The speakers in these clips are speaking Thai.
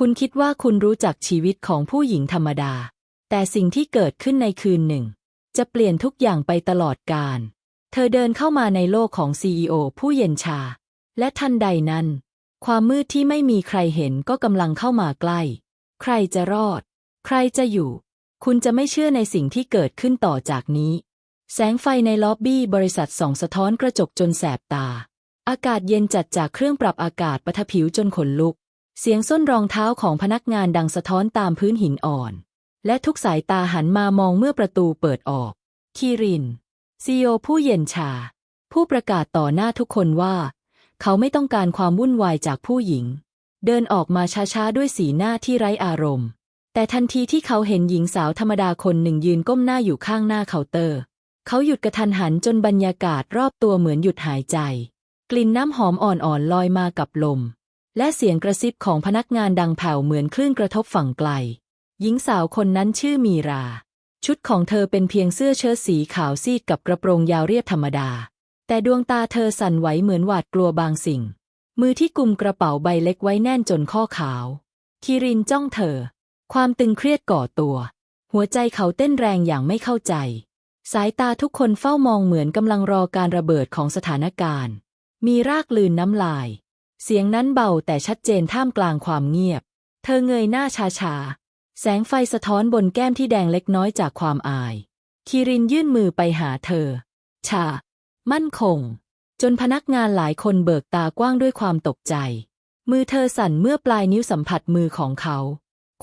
คุณคิดว่าคุณรู้จักชีวิตของผู้หญิงธรรมดา แต่สิ่งที่เกิดขึ้นในคืนหนึ่ง จะเปลี่ยนทุกอย่างไปตลอดกาล เธอเดินเข้ามาในโลกของซีอผู้เย็นชา และทันใดนั้น ความมืดที่ไม่มีใครเห็นก็กำลังเข้ามาใกล้ ใครจะรอด ใครจะอยู่ คุณจะไม่เชื่อในสิ่งที่เกิดขึ้นต่อจากนี้ แสงไฟในล็อบบี้บริษัทส่องสะท้อนกระจกจนแสบตา อากาศเย็นจัดจากเครื่องปรับอากาศปะทะผิวจนขนลุก เสียงส้นรองเท้าของพนักงานดังสะท้อนตามพื้นหินอ่อน และทุกสายตาหันมามองเมื่อประตูเปิดออก คีริน ซีโอผู้เย็นชา ผู้ประกาศต่อหน้าทุกคนว่า เขาไม่ต้องการความวุ่นวายจากผู้หญิง เดินออกมาช้าๆ ด้วยสีหน้าที่ไร้อารมณ์ แต่ทันทีที่เขาเห็นหญิงสาวธรรมดาคนหนึ่งยืนก้มหน้าอยู่ข้างหน้าเคาน์เตอร์ เขาหยุดกระทันหันจนบรรยากาศรอบตัวเหมือนหยุดหายใจ กลิ่นน้ำหอมอ่อนๆลอยมากับลม และเสียงกระซิบของพนักงานดังแผ่วเหมือนคลื่นกระทบฝั่งไกล หญิงสาวคนนั้นชื่อมีรา ชุดของเธอเป็นเพียงเสื้อเชิ้ตสีขาวซีดกับกระโปรงยาวเรียบธรรมดา แต่ดวงตาเธอสั่นไหวเหมือนหวาดกลัวบางสิ่ง มือที่กุมกระเป๋าใบเล็กไว้แน่นจนข้อขาวคิรินจ้องเธอ ความตึงเครียดก่อตัว หัวใจเขาเต้นแรงอย่างไม่เข้าใจ สายตาทุกคนเฝ้ามองเหมือนกำลังรอการระเบิดของสถานการณ์ มีรากลืนน้ำลาย เสียงนั้นเบาแต่ชัดเจนท่ามกลางความเงียบ เธอเงยหน้าชาๆแสงไฟสะท้อนบนแก้มที่แดงเล็กน้อยจากความอาย คิรินยื่นมือไปหาเธอ ชา มั่นคง จนพนักงานหลายคนเบิกตากว้างด้วยความตกใจ มือเธอสั่นเมื่อปลายนิ้วสัมผัสมือของเขา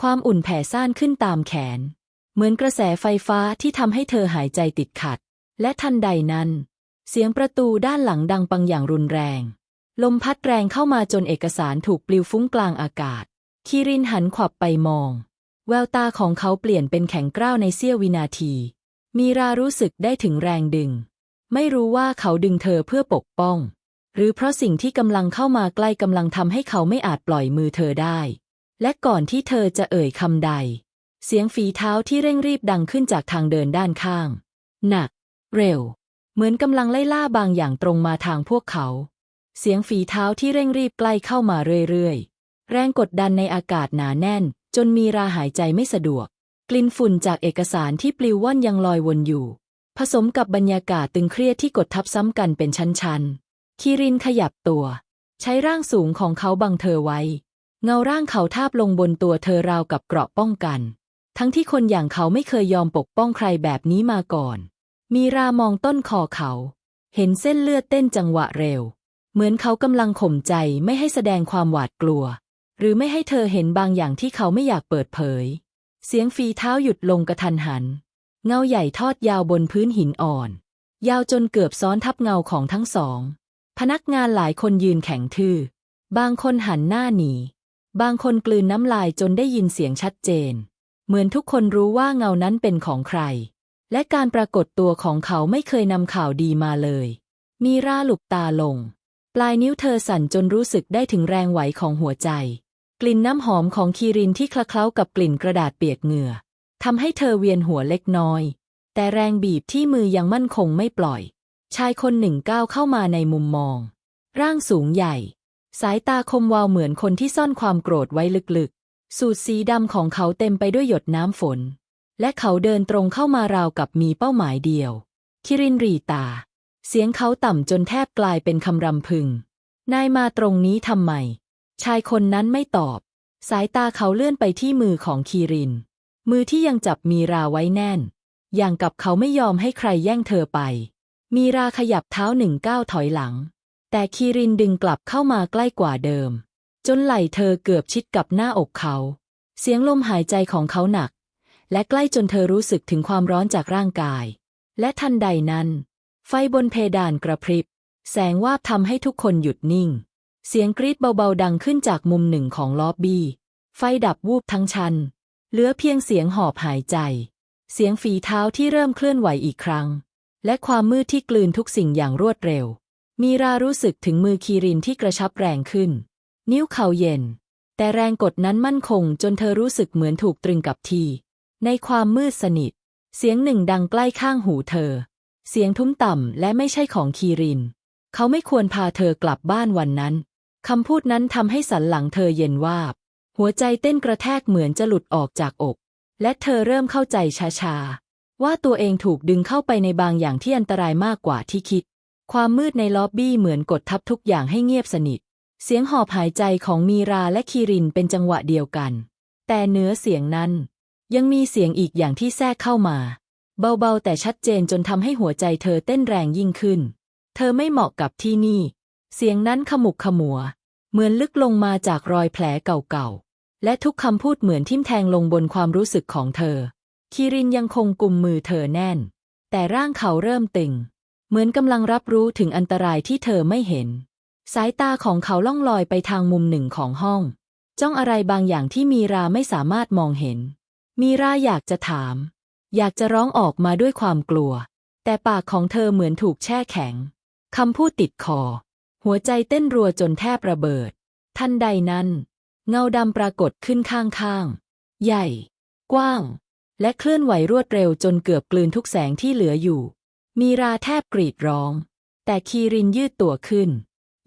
ความอุ่นแผ่ซ่านขึ้นตามแขน เหมือนกระแสไฟฟ้าที่ทำให้เธอหายใจติดขัด และทันใดนั้น เสียงประตูด้านหลังดังปังอย่างรุนแรง ลมพัดแรงเข้ามาจนเอกสารถูกปลิวฟุ้งกลางอากาศคีรินหันขวับไปมอง แววตาของเขาเปลี่ยนเป็นแข็งกร้าวในเสี้ยววินาที มีรารู้สึกได้ถึงแรงดึง ไม่รู้ว่าเขาดึงเธอเพื่อปกป้อง หรือเพราะสิ่งที่กำลังเข้ามาใกล้กำลังทำให้เขาไม่อาจปล่อยมือเธอได้ และก่อนที่เธอจะเอ่ยคำใด เสียงฝีเท้าที่เร่งรีบดังขึ้นจากทางเดินด้านข้าง หนัก เร็ว เหมือนกำลังไล่ล่าบางอย่างตรงมาทางพวกเขา เสียงฝีเท้าที่เร่งรีบใกล้เข้ามาเรื่อยๆ แรงกดดันในอากาศหนาแน่น จนมีราหายใจไม่สะดวก กลิ่นฝุ่นจากเอกสารที่ปลิวว่อนยังลอยวนอยู่ ผสมกับบรรยากาศตึงเครียดที่กดทับซ้ำกันเป็นชั้นๆ คิรินขยับตัว ใช้ร่างสูงของเขาบังเธอไว้ เงาร่างเขาทาบลงบนตัวเธอราวกับเกราะป้องกัน ทั้งที่คนอย่างเขาไม่เคยยอมปกป้องใครแบบนี้มาก่อน มีรามองต้นคอเขา เห็นเส้นเลือดเต้นจังหวะเร็ว เหมือนเขากำลังข่มใจไม่ให้แสดงความหวาดกลัว หรือไม่ให้เธอเห็นบางอย่างที่เขาไม่อยากเปิดเผย เสียงฝีเท้าหยุดลงกระทันหัน เงาใหญ่ทอดยาวบนพื้นหินอ่อน ยาวจนเกือบซ้อนทับเงาของทั้งสอง พนักงานหลายคนยืนแข็งทื่อ บางคนหันหน้าหนี บางคนกลืนน้ำลายจนได้ยินเสียงชัดเจน เหมือนทุกคนรู้ว่าเงานั้นเป็นของใคร และการปรากฏตัวของเขาไม่เคยนำข่าวดีมาเลย มีร่าหลุบตาลง ปลายนิ้วเธอสั่นจนรู้สึกได้ถึงแรงไหวของหัวใจ กลิ่นน้ำหอมของคีรินที่คละเคล้ากับกลิ่นกระดาษเปียกเหงื่อทำให้เธอเวียนหัวเล็กน้อย แต่แรงบีบที่มือยังมั่นคงไม่ปล่อย ชายคนหนึ่งก้าวเข้ามาในมุมมอง ร่างสูงใหญ่ สายตาคมวาวเหมือนคนที่ซ่อนความโกรธไว้ลึกๆ สูทสีดำของเขาเต็มไปด้วยหยดน้ำฝน และเขาเดินตรงเข้ามาราวกับมีเป้าหมายเดียว คิรินรีตา เสียงเขาต่ำจนแทบกลายเป็นคำรำพึง นายมาตรงนี้ทำไม ชายคนนั้นไม่ตอบ สายตาเขาเลื่อนไปที่มือของคีริน มือที่ยังจับมีราไว้แน่น อย่างกับเขาไม่ยอมให้ใครแย่งเธอไป มีราขยับเท้าหนึ่งก้าวถอยหลัง แต่คีรินดึงกลับเข้ามาใกล้กว่าเดิม จนไหล่เธอเกือบชิดกับหน้าอกเขา เสียงลมหายใจของเขาหนัก และใกล้จนเธอรู้สึกถึงความร้อนจากร่างกาย และทันใดนั้น ไฟบนเพดานกระพริบ แสงวาบทำให้ทุกคนหยุดนิ่ง เสียงกรีดเบาๆดังขึ้นจากมุมหนึ่งของล็อบบี้ ไฟดับวูบทั้งชั้น เหลือเพียงเสียงหอบหายใจ เสียงฝีเท้าที่เริ่มเคลื่อนไหวอีกครั้ง และความมืดที่กลืนทุกสิ่งอย่างรวดเร็ว มีรารู้สึกถึงมือคีรินที่กระชับแรงขึ้น นิ้วเข่าเย็น แต่แรงกดนั้นมั่นคงจนเธอรู้สึกเหมือนถูกตรึงกับที ในความมืดสนิท เสียงหนึ่งดังใกล้ข้างหูเธอ เสียงทุ้มต่ำและไม่ใช่ของคีริน เขาไม่ควรพาเธอกลับบ้านวันนั้น คำพูดนั้นทำให้สันหลังเธอเย็นวาบหัหัวใจเต้นกระแทกเหมือนจะหลุดออกจากอก และเธอเริ่มเข้าใจช้าๆ ว่าตัวเองถูกดึงเข้าไปในบางอย่างที่อันตรายมากกว่าที่คิด ความมืดในล็อบบี้เหมือนกดทับทุกอย่างให้เงียบสนิท เสียงหอบหายใจของมีราและคีรินเป็นจังหวะเดียวกัน แต่เนื้อเสียงนั้น ยังมีเสียงอีกอย่างที่แทรกเข้ามา เบาๆ แต่ชัดเจนจนทำให้หัวใจเธอเต้นแรงยิ่งขึ้น เธอไม่เหมาะกับที่นี่ เสียงนั้นขมุกขมัว เหมือนลึกลงมาจากรอยแผลเก่าๆ และทุกคำพูดเหมือนทิ่มแทงลงบนความรู้สึกของเธอคีรินยังคงกุมมือเธอแน่น แต่ร่างเขาเริ่มตึง เหมือนกำลังรับรู้ถึงอันตรายที่เธอไม่เห็น สายตาของเขาล่องลอยไปทางมุมหนึ่งของห้อง จ้องอะไรบางอย่างที่มีราไม่สามารถมองเห็น มีราอยากจะถาม อยากจะร้องออกมาด้วยความกลัว แต่ปากของเธอเหมือนถูกแช่แข็งคำพูดติดคอ หัวใจเต้นรัวจนแทบระเบิด ทันใดนั้น เงาดำปรากฏขึ้นข้างๆ ใหญ่ กว้าง และเคลื่อนไหวรวดเร็วจนเกือบกลืนทุกแสงที่เหลืออยู่ มีราแทบกรีดร้อง แต่คีรินยืดตัวขึ้น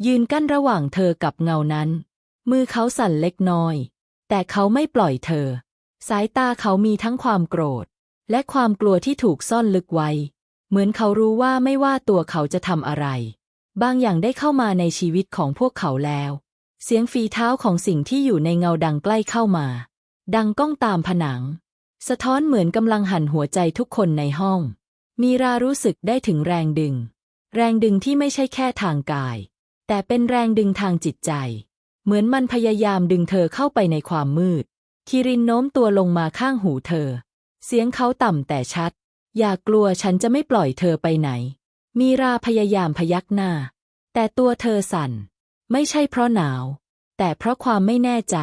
ยืนกั้นระหว่างเธอกับเงานั้น มือเขาสั่นเล็กน้อย แต่เขาไม่ปล่อยเธอ สายตาเขามีทั้งความโกรธ และความกลัวที่ถูกซ่อนลึกไว้ เหมือนเขารู้ว่าไม่ว่าตัวเขาจะทำอะไร บางอย่างได้เข้ามาในชีวิตของพวกเขาแล้ว เสียงฝีเท้าของสิ่งที่อยู่ในเงาดังใกล้เข้ามา ดังก้องตามผนัง สะท้อนเหมือนกำลังหันหัวใจทุกคนในห้อง มีรารู้สึกได้ถึงแรงดึง แรงดึงที่ไม่ใช่แค่ทางกาย แต่เป็นแรงดึงทางจิตใจ เหมือนมันพยายามดึงเธอเข้าไปในความมืด คิรินโน้มตัวลงมาข้างหูเธอ เสียงเขาต่ำแต่ชัด อย่ากลัวฉันจะไม่ปล่อยเธอไปไหน มีราพยายามพยักหน้า แต่ตัวเธอสั่น ไม่ใช่เพราะหนาว แต่เพราะความไม่แน่ใจ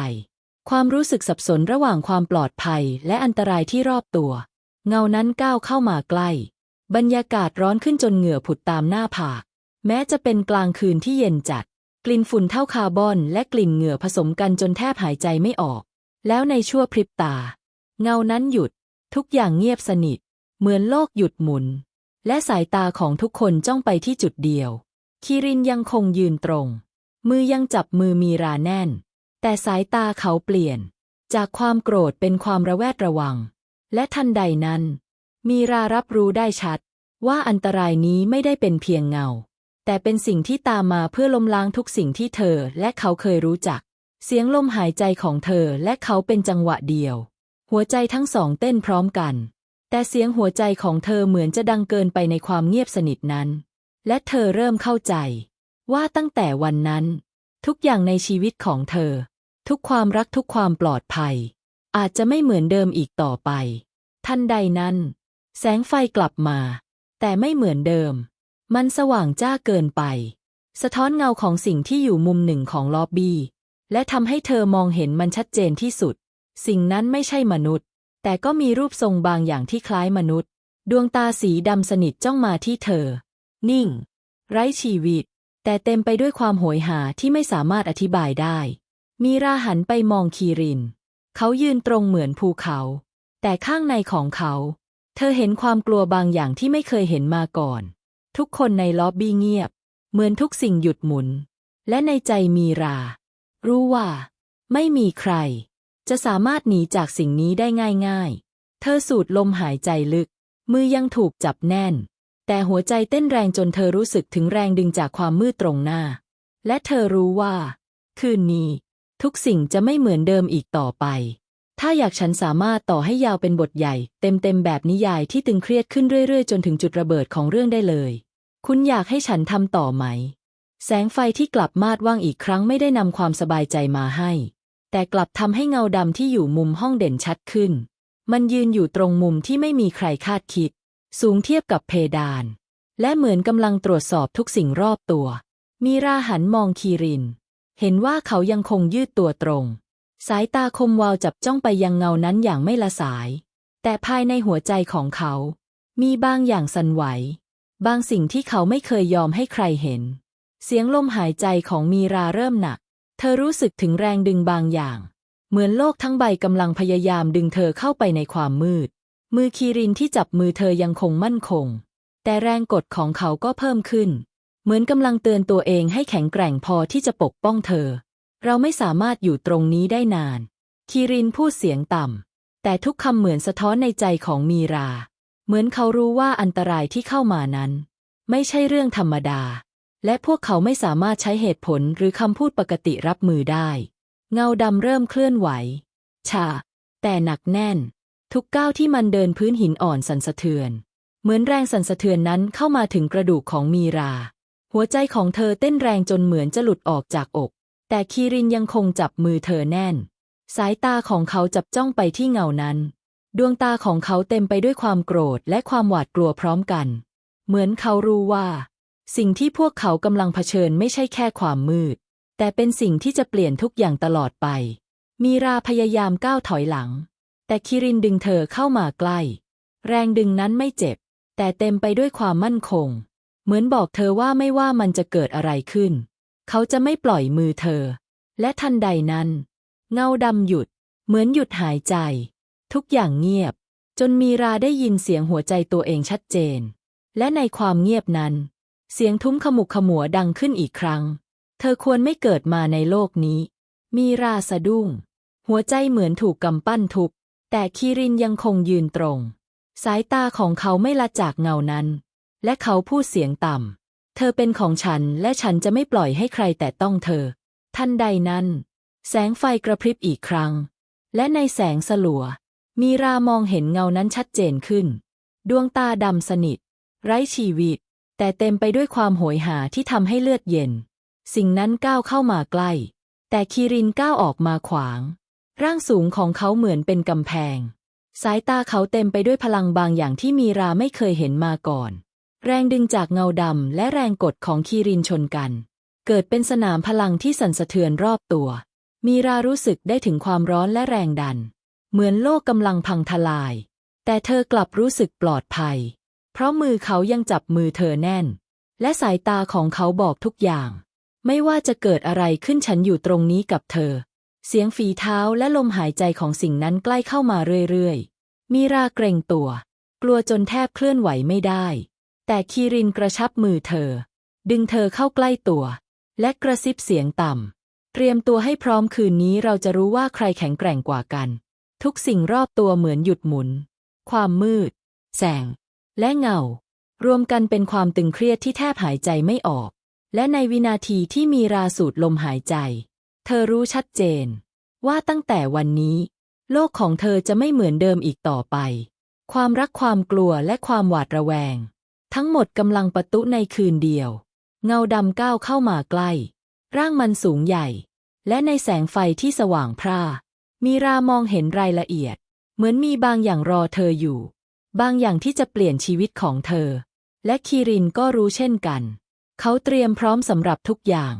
ความรู้สึกสับสนระหว่างความปลอดภัยและอันตรายที่รอบตัว เงานั้นก้าวเข้ามาใกล้ บรรยากาศร้อนขึ้นจนเหงื่อผุดตามหน้าผาก แม้จะเป็นกลางคืนที่เย็นจัด กลิ่นฝุ่นเท่าคาร์บอนและกลิ่นเหงื่อผสมกันจนแทบหายใจไม่ออก แล้วในชั่วพริบตา เงานั้นหยุด ทุกอย่างเงียบสนิท เหมือนโลกหยุดหมุน และสายตาของทุกคนจ้องไปที่จุดเดียว คิรินยังคงยืนตรง มือยังจับมือมีราแน่น แต่สายตาเขาเปลี่ยน จากความโกรธเป็นความระแวดระวัง และทันใดนั้น มีรารับรู้ได้ชัด ว่าอันตรายนี้ไม่ได้เป็นเพียงเงา แต่เป็นสิ่งที่ตามมาเพื่อล้มล้างทุกสิ่งที่เธอและเขาเคยรู้จัก เสียงลมหายใจของเธอและเขาเป็นจังหวะเดียว หัวใจทั้งสองเต้นพร้อมกัน แต่เสียงหัวใจของเธอเหมือนจะดังเกินไปในความเงียบสนิทนั้น และเธอเริ่มเข้าใจ ว่าตั้งแต่วันนั้น ทุกอย่างในชีวิตของเธอ ทุกความรักทุกความปลอดภัย อาจจะไม่เหมือนเดิมอีกต่อไป ทันใดนั้น แสงไฟกลับมา แต่ไม่เหมือนเดิม มันสว่างจ้าเกินไป สะท้อนเงาของสิ่งที่อยู่มุมหนึ่งของล็อบบี้และทำให้เธอมองเห็นมันชัดเจนที่สุด สิ่งนั้นไม่ใช่มนุษย์ แต่ก็มีรูปทรงบางอย่างที่คล้ายมนุษย์ ดวงตาสีดำสนิทจ้องมาที่เธอ นิ่ง ไร้ชีวิต แต่เต็มไปด้วยความโหยหาที่ไม่สามารถอธิบายได้ มีราหันไปมองคีริน เขายืนตรงเหมือนภูเขา แต่ข้างในของเขา เธอเห็นความกลัวบางอย่างที่ไม่เคยเห็นมาก่อน ทุกคนในล็อบบี้เงียบ เหมือนทุกสิ่งหยุดหมุน และในใจมีรา รู้ว่า ไม่มีใคร จะสามารถหนีจากสิ่งนี้ได้ง่ายๆ เธอสูดลมหายใจลึก มือยังถูกจับแน่น แต่หัวใจเต้นแรงจนเธอรู้สึกถึงแรงดึงจากความมืดตรงหน้า และเธอรู้ว่า คืนนี้ ทุกสิ่งจะไม่เหมือนเดิมอีกต่อไป ถ้าอยากฉันสามารถต่อให้ยาวเป็นบทใหญ่ เต็มๆแบบนิยายที่ตึงเครียดขึ้นเรื่อยๆ จนถึงจุดระเบิดของเรื่องได้เลย คุณอยากให้ฉันทำต่อไหม แสงไฟที่กลับมาดว่างอีกครั้งไม่ได้นำความสบายใจมาให้ แต่กลับทำให้เงาดำที่อยู่มุมห้องเด่นชัดขึ้น มันยืนอยู่ตรงมุมที่ไม่มีใครคาดคิด สูงเทียบกับเพดาน และเหมือนกำลังตรวจสอบทุกสิ่งรอบตัว มีราหันมองคีริน เห็นว่าเขายังคงยืดตัวตรง สายตาคมวาวจับจ้องไปยังเงานั้นอย่างไม่ละสาย แต่ภายในหัวใจของเขา มีบางอย่างสั่นไหว บางสิ่งที่เขาไม่เคยยอมให้ใครเห็น เสียงลมหายใจของมีราเริ่มหนัก เธอรู้สึกถึงแรงดึงบางอย่าง เหมือนโลกทั้งใบกำลังพยายามดึงเธอเข้าไปในความมืด มือคีรินที่จับมือเธอยังคงมั่นคง แต่แรงกดของเขาก็เพิ่มขึ้น เหมือนกำลังเตือนตัวเองให้แข็งแกร่งพอที่จะปกป้องเธอ เราไม่สามารถอยู่ตรงนี้ได้นาน คีรินพูดเสียงต่ำ แต่ทุกคำเหมือนสะท้อนในใจของมีรา เหมือนเขารู้ว่าอันตรายที่เข้ามานั้น ไม่ใช่เรื่องธรรมดา และพวกเขาไม่สามารถใช้เหตุผลหรือคำพูดปกติรับมือได้ เงาดำเริ่มเคลื่อนไหวชาแต่หนักแน่น ทุกก้าวที่มันเดินพื้นหินอ่อนสั่นสะเทือน เหมือนแรงสั่นสะเทือนนั้นเข้ามาถึงกระดูกของมีรา หัวใจของเธอเต้นแรงจนเหมือนจะหลุดออกจากอก แต่คีรินยังคงจับมือเธอแน่น สายตาของเขาจับจ้องไปที่เงานั้น ดวงตาของเขาเต็มไปด้วยความโกรธและความหวาดกลัวพร้อมกัน เหมือนเขารู้ว่า สิ่งที่พวกเขากำลังเผชิญไม่ใช่แค่ความมืด แต่เป็นสิ่งที่จะเปลี่ยนทุกอย่างตลอดไป มีราพยายามก้าวถอยหลัง แต่คิรินดึงเธอเข้ามาใกล้ แรงดึงนั้นไม่เจ็บ แต่เต็มไปด้วยความมั่นคง เหมือนบอกเธอว่าไม่ว่ามันจะเกิดอะไรขึ้น เขาจะไม่ปล่อยมือเธอ และทันใดนั้น เงาดำหยุด เหมือนหยุดหายใจ ทุกอย่างเงียบ จนมีราได้ยินเสียงหัวใจตัวเองชัดเจน และในความเงียบนั้น เสียงทุ้มขมุกขมัวดังขึ้นอีกครั้ง เธอควรไม่เกิดมาในโลกนี้ มีราสะดุ้ง หัวใจเหมือนถูกกำปั้นทุบ แต่คีรินยังคงยืนตรง สายตาของเขาไม่ละจากเงานั้น และเขาพูดเสียงต่ำ เธอเป็นของฉันและฉันจะไม่ปล่อยให้ใครแต่ต้องเธอ ทันใดนั้น แสงไฟกระพริบอีกครั้ง และในแสงสลัว มีรามองเห็นเงานั้นชัดเจนขึ้น ดวงตาดำสนิท ไร้ชีวิต แต่เต็มไปด้วยความโหยหาที่ทำให้เลือดเย็น สิ่งนั้นก้าวเข้ามาใกล้ แต่คีรินก้าวออกมาขวาง ร่างสูงของเขาเหมือนเป็นกำแพง สายตาเขาเต็มไปด้วยพลังบางอย่างที่มีราไม่เคยเห็นมาก่อน แรงดึงจากเงาดำและแรงกดของคีรินชนกัน เกิดเป็นสนามพลังที่สั่นสะเทือนรอบตัว มีรารู้สึกได้ถึงความร้อนและแรงดัน เหมือนโลกกำลังพังทลาย แต่เธอกลับรู้สึกปลอดภัย เพราะมือเขายังจับมือเธอแน่น และสายตาของเขาบอกทุกอย่าง ไม่ว่าจะเกิดอะไรขึ้นฉันอยู่ตรงนี้กับเธอ เสียงฝีเท้าและลมหายใจของสิ่งนั้นใกล้เข้ามาเรื่อยๆ มีราเกรงตัว กลัวจนแทบเคลื่อนไหวไม่ได้ แต่คีรินกระชับมือเธอ ดึงเธอเข้าใกล้ตัว และกระซิบเสียงต่ำ เตรียมตัวให้พร้อมคืนนี้เราจะรู้ว่าใครแข็งแกร่งกว่ากัน ทุกสิ่งรอบตัวเหมือนหยุดหมุน ความมืด แสง และเงา รวมกันเป็นความตึงเครียดที่แทบหายใจไม่ออก และในวินาทีที่มีราสูดลมหายใจ เธอรู้ชัดเจน ว่าตั้งแต่วันนี้ โลกของเธอจะไม่เหมือนเดิมอีกต่อไป ความรักความกลัวและความหวาดระแวง ทั้งหมดกำลังประตุในคืนเดียว เงาดำก้าวเข้ามาใกล้ ร่างมันสูงใหญ่ และในแสงไฟที่สว่างพร่ามีรามองเห็นรายละเอียด เหมือนมีบางอย่างรอเธออยู่ บางอย่างที่จะเปลี่ยนชีวิตของเธอ และคีรินก็รู้เช่นกัน เขาเตรียมพร้อมสำหรับทุกอย่าง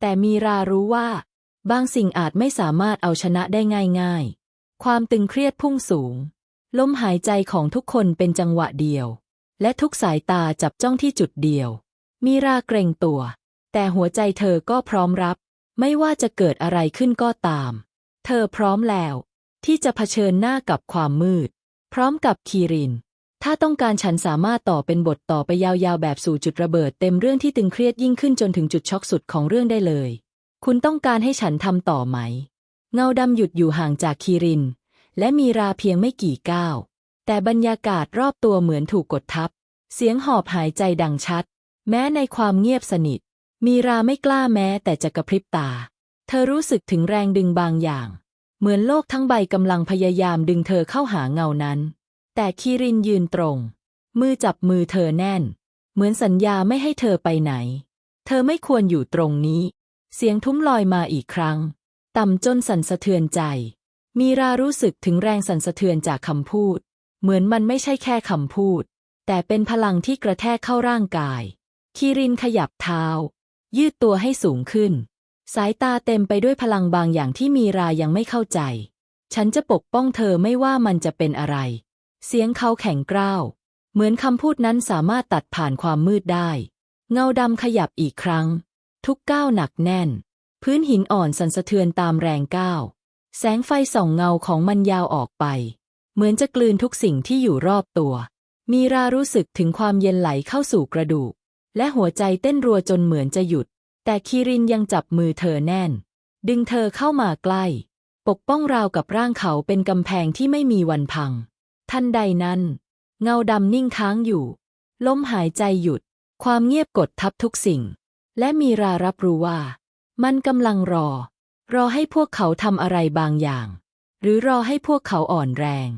แต่มีรารู้ว่า บางสิ่งอาจไม่สามารถเอาชนะได้ง่าย ๆ ความตึงเครียดพุ่งสูง ลมหายใจของทุกคนเป็นจังหวะเดียว และทุกสายตาจับจ้องที่จุดเดียว มีราเกรงตัว แต่หัวใจเธอก็พร้อมรับ ไม่ว่าจะเกิดอะไรขึ้นก็ตาม เธอพร้อมแล้ว ที่จะเผชิญหน้ากับความมืด พร้อมกับคีริน ถ้าต้องการฉันสามารถต่อเป็นบทต่อไปยาวๆ แบบสู่จุดระเบิด เต็มเรื่องที่ตึงเครียดยิ่งขึ้นจนถึงจุดช็อกสุดของเรื่องได้เลย คุณต้องการให้ฉันทำต่อไหม เงาดำหยุดอยู่ห่างจากคีริน และมีราเพียงไม่กี่ก้าว แต่บรรยากาศรอบตัวเหมือนถูกกดทับ เสียงหอบหายใจดังชัด แม้ในความเงียบสนิท มีราไม่กล้าแม้แต่จะกระพริบตา เธอรู้สึกถึงแรงดึงบางอย่าง เหมือนโลกทั้งใบกำลังพยายามดึงเธอเข้าหาเงานั้น แต่คีรินยืนตรง มือจับมือเธอแน่น เหมือนสัญญาไม่ให้เธอไปไหน เธอไม่ควรอยู่ตรงนี้ เสียงทุ้มลอยมาอีกครั้ง ต่ำจนสั่นสะเทือนใจ มีรารู้สึกถึงแรงสั่นสะเทือนจากคำพูด เหมือนมันไม่ใช่แค่คำพูด แต่เป็นพลังที่กระแทกเข้าร่างกาย คีรินขยับเท้า ยืดตัวให้สูงขึ้น สายตาเต็มไปด้วยพลังบางอย่างที่มีรายังไม่เข้าใจ ฉันจะปกป้องเธอไม่ว่ามันจะเป็นอะไร เสียงเขาแข็งกร้าว เหมือนคำพูดนั้นสามารถตัดผ่านความมืดได้ เงาดำขยับอีกครั้ง ทุกก้าวหนักแน่น พื้นหินอ่อนสั่นสะเทือนตามแรงก้าว แสงไฟส่องเงาของมันยาวออกไป เหมือนจะกลืนทุกสิ่งที่อยู่รอบตัว มีรารู้สึกถึงความเย็นไหลเข้าสู่กระดูก และหัวใจเต้นรัวจนเหมือนจะหยุด แต่คีรินยังจับมือเธอแน่น ดึงเธอเข้ามาใกล้ ปกป้องราวกับร่างเขาเป็นกำแพงที่ไม่มีวันพัง ทันใดนั้น เงาดำนิ่งค้างอยู่ ลมหายใจหยุด ความเงียบกดทับทุกสิ่ง และมีรารับรู้ว่า มันกำลังรอ รอให้พวกเขาทำอะไรบางอย่าง หรือรอให้พวกเขาอ่อนแรง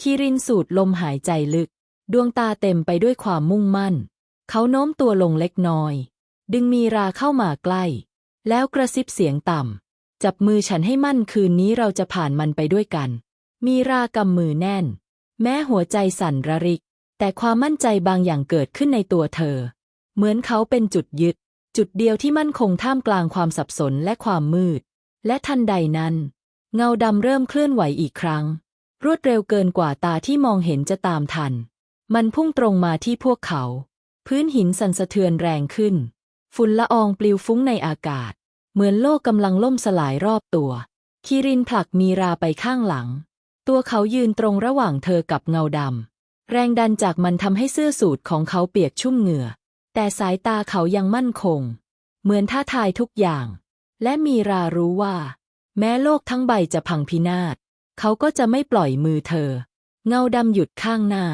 คิรินสูดลมหายใจลึก ดวงตาเต็มไปด้วยความมุ่งมั่น เขาโน้มตัวลงเล็กน้อย ดึงมีราเข้ามาใกล้ แล้วกระซิบเสียงต่ำ จับมือฉันให้มั่นคืนนี้เราจะผ่านมันไปด้วยกัน มีรากำมือแน่น แม้หัวใจสั่นระริก แต่ความมั่นใจบางอย่างเกิดขึ้นในตัวเธอ เหมือนเขาเป็นจุดยึด จุดเดียวที่มั่นคงท่ามกลางความสับสนและความมืด และทันใดนั้น เงาดำเริ่มเคลื่อนไหวอีกครั้ง รวดเร็วเกินกว่าตาที่มองเห็นจะตามทัน มันพุ่งตรงมาที่พวกเขา พื้นหินสั่นสะเทือนแรงขึ้น ฝุ่นละอองปลิวฟุ้งในอากาศ เหมือนโลกกำลังล่มสลายรอบตัว คิรินผลักมีราไปข้างหลัง ตัวเขายืนตรงระหว่างเธอกับเงาดำ แรงดันจากมันทำให้เสื้อสูทของเขาเปียกชุ่มเหงื่อ แต่สายตาเขายังมั่นคง เหมือนท้าทายทุกอย่าง และมีรารู้ว่า แม้โลกทั้งใบจะพังพินาศ เขาก็จะไม่ปล่อยมือเธอ เงาดำหยุดข้างหน้า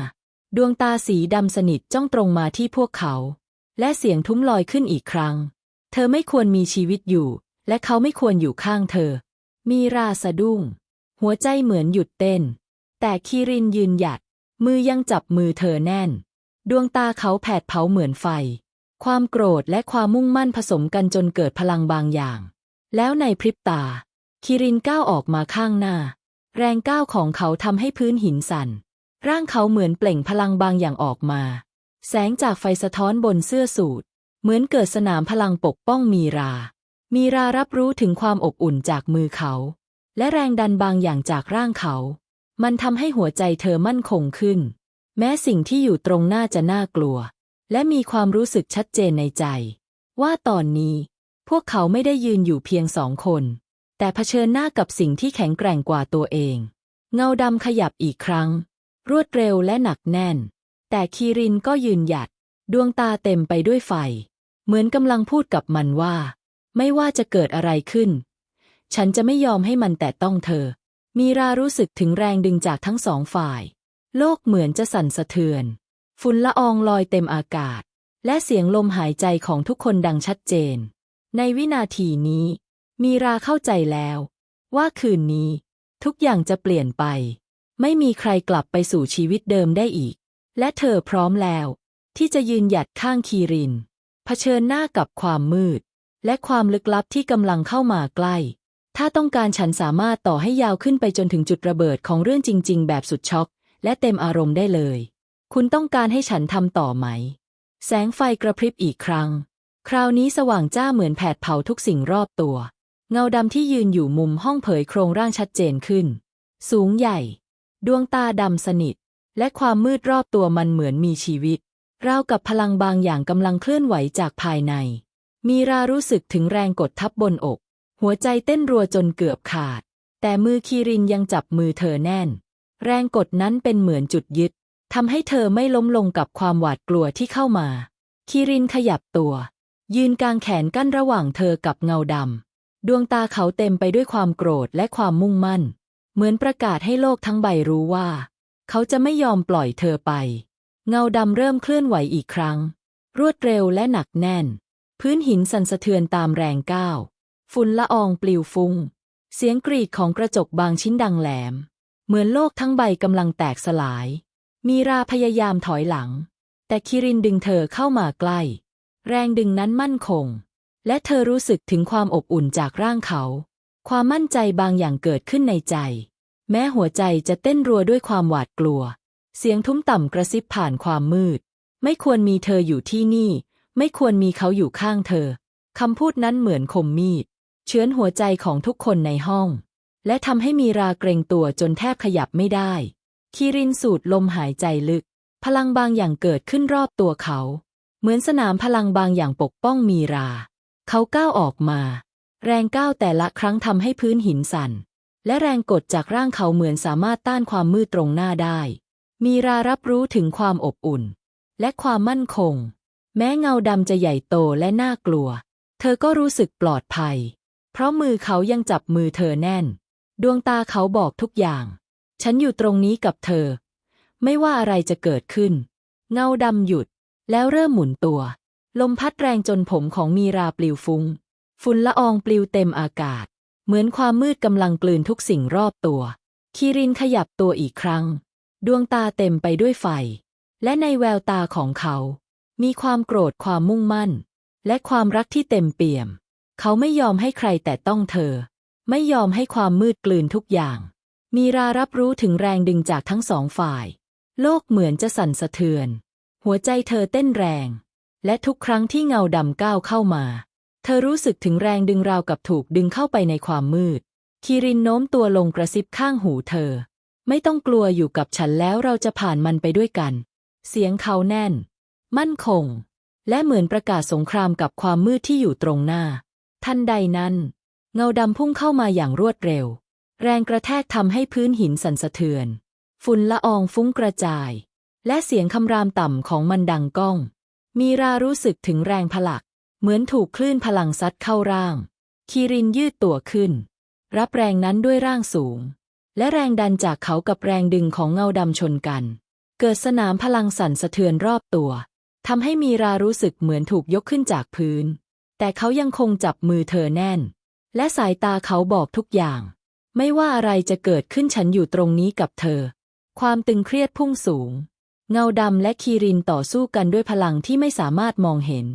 ดวงตาสีดำสนิทจ้องตรงมาที่พวกเขา และเสียงทุ้มลอยขึ้นอีกครั้ง เธอไม่ควรมีชีวิตอยู่ และเขาไม่ควรอยู่ข้างเธอ มีราสะดุ้ง หัวใจเหมือนหยุดเต้น แต่คีรินยืนหยัด มือยังจับมือเธอแน่น ดวงตาเขาแผดเผาเหมือนไฟ ความโกรธและความมุ่งมั่นผสมกันจนเกิดพลังบางอย่าง แล้วในพริบตา คิรินก้าวออกมาข้างหน้า แรงก้าวของเขาทำให้พื้นหินสั่น ร่างเขาเหมือนเปล่งพลังบางอย่างออกมา แสงจากไฟสะท้อนบนเสื้อสูทเหมือนเกิดสนามพลังปกป้องมีรา มีรารับรู้ถึงความอบอุ่นจากมือเขา และแรงดันบางอย่างจากร่างเขา มันทำให้หัวใจเธอมั่นคงขึ้น แม้สิ่งที่อยู่ตรงหน้าจะน่ากลัว และมีความรู้สึกชัดเจนในใจ ว่าตอนนี้ พวกเขาไม่ได้ยืนอยู่เพียงสองคน แต่เผชิญหน้ากับสิ่งที่แข็งแกร่งกว่าตัวเอง เงาดำขยับอีกครั้ง รวดเร็วและหนักแน่น แต่คีรินก็ยืนหยัด ดวงตาเต็มไปด้วยไฟ เหมือนกำลังพูดกับมันว่า ไม่ว่าจะเกิดอะไรขึ้น ฉันจะไม่ยอมให้มันแตะต้องเธอ มีรารู้สึกถึงแรงดึงจากทั้งสองฝ่าย โลกเหมือนจะสั่นสะเทือน ฝุ่นละอองลอยเต็มอากาศ และเสียงลมหายใจของทุกคนดังชัดเจน ในวินาทีนี้ มีราเข้าใจแล้ว ว่าคืนนี้ ทุกอย่างจะเปลี่ยนไป ไม่มีใครกลับไปสู่ชีวิตเดิมได้อีก และเธอพร้อมแล้ว ที่จะยืนหยัดข้างคีริน เผชิญหน้ากับความมืด และความลึกลับที่กำลังเข้ามาใกล้ ถ้าต้องการฉันสามารถต่อให้ยาวขึ้นไปจนถึงจุดระเบิดของเรื่องจริง ๆ แบบสุดช็อก และเต็มอารมณ์ได้เลย คุณต้องการให้ฉันทำต่อไหม แสงไฟกระพริบอีกครั้ง คราวนี้สว่างจ้าเหมือนแผดเผาทุกสิ่งรอบตัว เงาดำที่ยืนอยู่มุมห้องเผยโครงร่างชัดเจนขึ้น สูงใหญ่ ดวงตาดำสนิท และความมืดรอบตัวมันเหมือนมีชีวิต ราวกับพลังบางอย่างกำลังเคลื่อนไหวจากภายใน มีรารู้สึกถึงแรงกดทับบนอก หัวใจเต้นรัวจนเกือบขาด แต่มือคีรินยังจับมือเธอแน่น แรงกดนั้นเป็นเหมือนจุดยึดทำให้เธอไม่ล้มลงกับความหวาดกลัวที่เข้ามา คีรินขยับตัว ยืนกลางแขนกั้นระหว่างเธอกับเงาดำ ดวงตาเขาเต็มไปด้วยความโกรธและความมุ่งมั่น เหมือนประกาศให้โลกทั้งใบรู้ว่า เขาจะไม่ยอมปล่อยเธอไป เงาดำเริ่มเคลื่อนไหวอีกครั้ง รวดเร็วและหนักแน่น พื้นหินสั่นสะเทือนตามแรงก้าว ฝุ่นละอองปลิวฟุง้ง เสียงกรีดของกระจกบางชิ้นดังแหลม เหมือนโลกทั้งใบกำลังแตกสลาย มีราพยายามถอยหลัง แต่คิรินดึงเธอเข้ามาใกล้ แรงดึงนั้นมั่นคง และเธอรู้สึกถึงความอบอุ่นจากร่างเขา ความมั่นใจบางอย่างเกิดขึ้นในใจ แม้หัวใจจะเต้นรัวด้วยความหวาดกลัว เสียงทุ้มต่ำกระซิบผ่านความมืด ไม่ควรมีเธออยู่ที่นี่ ไม่ควรมีเขาอยู่ข้างเธอ คำพูดนั้นเหมือนคมมีด เชื้อนหัวใจของทุกคนในห้อง และทำให้มีราเกรงตัวจนแทบขยับไม่ได้ คีรินสูดลมหายใจลึก พลังบางอย่างเกิดขึ้นรอบตัวเขา เหมือนสนามพลังบางอย่างปกป้องมีรา เขาก้าวออกมา แรงก้าวแต่ละครั้งทำให้พื้นหินสั่น และแรงกดจากร่างเขาเหมือนสามารถต้านความมืดตรงหน้าได้ มีรารับรู้ถึงความอบอุ่น และความมั่นคง แม้เงาดำจะใหญ่โตและน่ากลัว เธอก็รู้สึกปลอดภัย เพราะมือเขายังจับมือเธอแน่น ดวงตาเขาบอกทุกอย่าง ฉันอยู่ตรงนี้กับเธอ ไม่ว่าอะไรจะเกิดขึ้น เงาดำหยุด แล้วเริ่มหมุนตัว ลมพัดแรงจนผมของมีราปลิวฟุง้งฝุ่นละอองปลิวเต็มอากาศ เหมือนความมืดกำลังกลืนทุกสิ่งรอบตัวคีรินขยับตัวอีกครั้ง ดวงตาเต็มไปด้วยไฟ และในแววตาของเขา มีความโกรธความมุ่งมั่น และความรักที่เต็มเปี่ยม เขาไม่ยอมให้ใครแต่ต้องเธอ ไม่ยอมให้ความมืดกลืนทุกอย่าง มีรารับรู้ถึงแรงดึงจากทั้งสองฝ่าย โลกเหมือนจะสั่นสะเทือน หัวใจเธอเต้นแรง และทุกครั้งที่เงาดำก้าวเข้ามา เธอรู้สึกถึงแรงดึงราวกับถูกดึงเข้าไปในความมืดคีรินโน้มตัวลงกระซิบข้างหูเธอ ไม่ต้องกลัวอยู่กับฉันแล้วเราจะผ่านมันไปด้วยกัน เสียงเขาแน่น มั่นคง และเหมือนประกาศสงครามกับความมืดที่อยู่ตรงหน้า ทันใดนั้น เงาดำพุ่งเข้ามาอย่างรวดเร็ว แรงกระแทกทำให้พื้นหินสั่นสะเทือน ฝุ่นละอองฟุ้งกระจาย และเสียงคำรามต่ำของมันดังก้อง มีรารู้สึกถึงแรงผลัก เหมือนถูกคลื่นพลังซัดเข้าร่าง คีรินยืดตัวขึ้น รับแรงนั้นด้วยร่างสูง และแรงดันจากเขากับแรงดึงของเงาดำชนกัน เกิดสนามพลังสั่นสะเทือนรอบตัวทำให้มีรารู้สึกเหมือนถูกยกขึ้นจากพื้น แต่เขายังคงจับมือเธอแน่น และสายตาเขาบอกทุกอย่าง ไม่ว่าอะไรจะเกิดขึ้นฉันอยู่ตรงนี้กับเธอ ความตึงเครียดพุ่งสูง เงาดำและคีรินต่อสู้กันด้วยพลังที่ไม่สามารถมองเห็น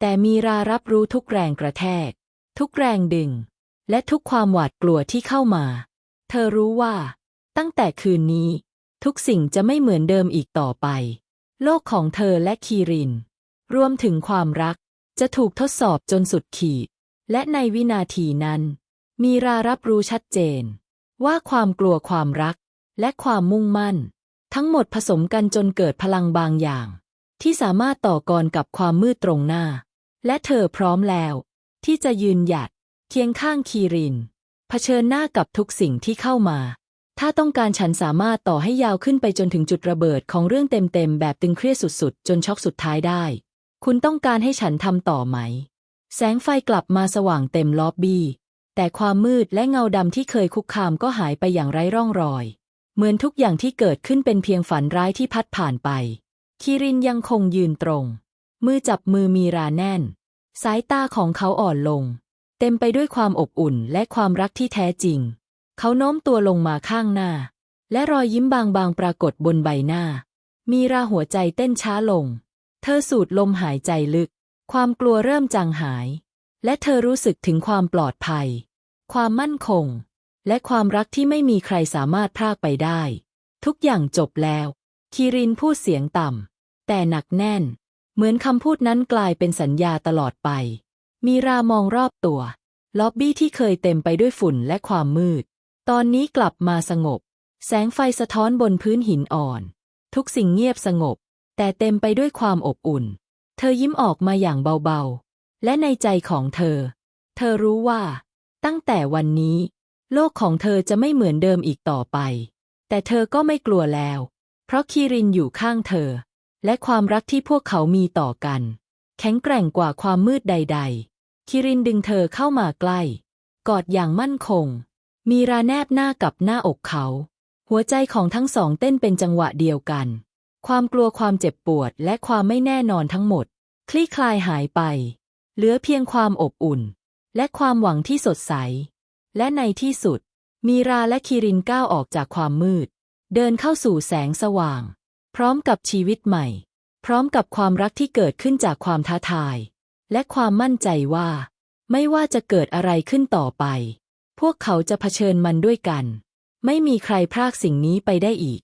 แต่มีรารับรู้ทุกแรงกระแทก ทุกแรงดึง และทุกความหวาดกลัวที่เข้ามา เธอรู้ว่า ตั้งแต่คืนนี้ ทุกสิ่งจะไม่เหมือนเดิมอีกต่อไป โลกของเธอและคีริน รวมถึงความรัก จะถูกทดสอบจนสุดขีด และในวินาทีนั้น มีรารับรู้ชัดเจน ว่าความกลัวความรัก และความมุ่งมั่น ทั้งหมดผสมกันจนเกิดพลังบางอย่าง ที่สามารถต่อกรกับความมืดตรงหน้า และเธอพร้อมแล้ว ที่จะยืนหยัดเคียงข้างคีริน เผชิญหน้ากับทุกสิ่งที่เข้ามา ถ้าต้องการฉันสามารถต่อให้ยาวขึ้นไปจนถึงจุดระเบิดของเรื่องเต็มๆแบบตึงเครียดสุดๆ จนช็อกสุดท้ายได้ คุณต้องการให้ฉันทำต่อไหม แสงไฟกลับมาสว่างเต็มล็อบบี้แต่ความมืดและเงาดำที่เคยคุกคามก็หายไปอย่างไร้ร่องรอย เหมือนทุกอย่างที่เกิดขึ้นเป็นเพียงฝันร้ายที่พัดผ่านไปคีรินยังคงยืนตรง มือจับมือมีราแน่น สายตาของเขาอ่อนลง เต็มไปด้วยความอบอุ่นและความรักที่แท้จริง เขาโน้มตัวลงมาข้างหน้า และรอยยิ้มบางๆปรากฏบนใบหน้า มีราหัวใจเต้นช้าลง เธอสูดลมหายใจลึก ความกลัวเริ่มจางหาย และเธอรู้สึกถึงความปลอดภัย ความมั่นคง และความรักที่ไม่มีใครสามารถพรากไปได้ ทุกอย่างจบแล้วคีรินพูดเสียงต่ำแต่หนักแน่น เหมือนคำพูดนั้นกลายเป็นสัญญาตลอดไป มีรามองรอบตัว ล็อบบี้ที่เคยเต็มไปด้วยฝุ่นและความมืด ตอนนี้กลับมาสงบ แสงไฟสะท้อนบนพื้นหินอ่อน ทุกสิ่งเงียบสงบ แต่เต็มไปด้วยความอบอุ่น เธอยิ้มออกมาอย่างเบาๆ และในใจของเธอ เธอรู้ว่า ตั้งแต่วันนี้ โลกของเธอจะไม่เหมือนเดิมอีกต่อไป แต่เธอก็ไม่กลัวแล้ว เพราะคีรินอยู่ข้างเธอ และความรักที่พวกเขามีต่อกัน แข็งแกร่งกว่าความมืดใด ๆ คิรินดึงเธอเข้ามาใกล้ กอดอย่างมั่นคง มีราแนบหน้ากับหน้าอกเขา หัวใจของทั้งสองเต้นเป็นจังหวะเดียวกัน ความกลัวความเจ็บปวดและความไม่แน่นอนทั้งหมด คลี่คลายหายไป เหลือเพียงความอบอุ่น และความหวังที่สดใส และในที่สุด มีราและคิรินก้าวออกจากความมืด เดินเข้าสู่แสงสว่าง พร้อมกับชีวิตใหม่ พร้อมกับความรักที่เกิดขึ้นจากความท้าทาย และความมั่นใจว่า ไม่ว่าจะเกิดอะไรขึ้นต่อไป พวกเขาจะเผชิญมันด้วยกัน ไม่มีใครพรากสิ่งนี้ไปได้อีก